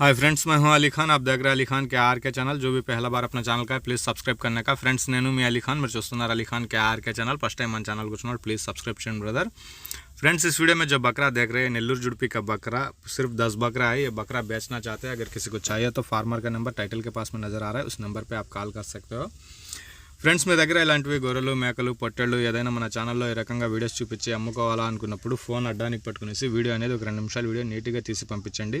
Hi friends मैं हूं अली खान आप देख रहे हैं अली खान के आर के चैनल जो भी पहला बार अपना ఛానల్ का है ప్లీజ్ సబ్స్క్రైబ్ करने का ఫ్రెండ్స్ నేను మీ అలీ ఖాన్ మీరు చూస్తున్నారు అలీ खान के R K channel first time మన ఛానల్ కూర్చున్నాడు प्लीज़ सब्सक्राइब చేయండి ब्रदर फ्रेंड्स इस वीडियो में जो बकरा देख रहे हैं नेल्लूर जुड़पी का बकरा सिर्फ दस बकरा है ये बकरा बेचना चाहते हैं अगर किसी को चाहिए तो फार्मर का नंबर टाइटल के पास में नज़र आ रहा है उस नंबर पे आप కాల్ कर सकते हो ఫ్రెండ్స్ మీ దగ్గర ఇలాంటివి గొర్రెలు మేకలు పొట్టెళ్ళు ఏదైనా మన ఛానల్లో ఈ రకంగా వీడియోస్ చూపించి అమ్ముకోవాలా అనుకున్నప్పుడు ఫోన్ అడ్డానికి పట్టుకునేసి వీడియో అనేది ఒక రెండు నిమిషాలు వీడియో నీట్గా తీసి పంపించండి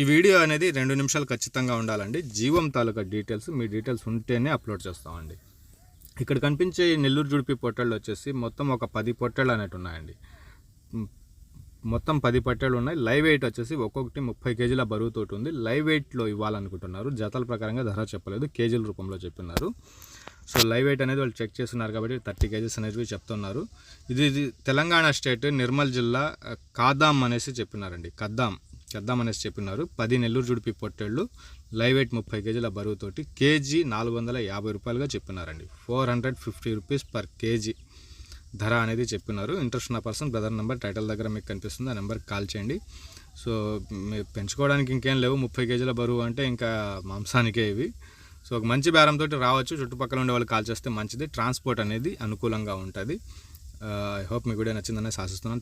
ఈ వీడియో అనేది రెండు నిమిషాలు ఖచ్చితంగా ఉండాలండి. జీవం తాలూకా డీటెయిల్స్ మీ డీటెయిల్స్ ఉంటేనే అప్లోడ్ చేస్తామండి. ఇక్కడ కనిపించే నెల్లూరు జుడిపి పొట్టళ్ళు వచ్చేసి మొత్తం ఒక పది పొట్టళ్ళు అనేవి ఉన్నాయండి. మొత్తం పది పొట్టళ్ళు ఉన్నాయి. లైవ్ వెయిట్ వచ్చేసి ఒక్కొక్కటి ముప్పై కేజీల బరువుతోటి ఉంది. లైవ్ వెయిట్లో ఇవ్వాలనుకుంటున్నారు. జతల ప్రకారంగా ధర చెప్పలేదు. కేజీల రూపంలో చెప్పినారు. సో లైవ్ వెయిట్ అనేది వాళ్ళు చెక్ చేస్తున్నారు కాబట్టి థర్టీ కేజీస్ అనేవి చెప్తున్నారు. ఇది ఇది తెలంగాణ స్టేట్ నిర్మల్ జిల్లా కాదాం అనేసి చెప్పినారండి. కద్దాం. చేద్దామనేసి చెప్పినారు. పది నెల్లూరు జుడిపి పొట్టేళ్ళు లైవ్ వెయిట్ ముప్పై కేజీల బరువుతోటి కేజీ నాలుగు వందల యాభై రూపాయలుగా చెప్పినారండి. Four hundred fifty rupees per KG ధర అనేది చెప్పినారు. ఇంట్రెస్ట్ ఉన్న పర్సన్ బ్రదర్ నెంబర్ టైటిల్ దగ్గర మీకు కనిపిస్తుంది. ఆ నెంబర్ కాల్ చేయండి. సో పెంచుకోవడానికి ఇంకేం లేవు. ముప్పై కేజీల బరువు అంటే ఇంకా మాంసానికే ఇవి. సో ఒక మంచి బేరంతో రావచ్చు. చుట్టుపక్కల ఉండే వాళ్ళు కాల్ చేస్తే మంచిది. ట్రాన్స్పోర్ట్ అనేది అనుకూలంగా ఉంటుంది. ఐ హోప్ మీకు కూడా నచ్చిందనే ఆశిస్తున్నాను.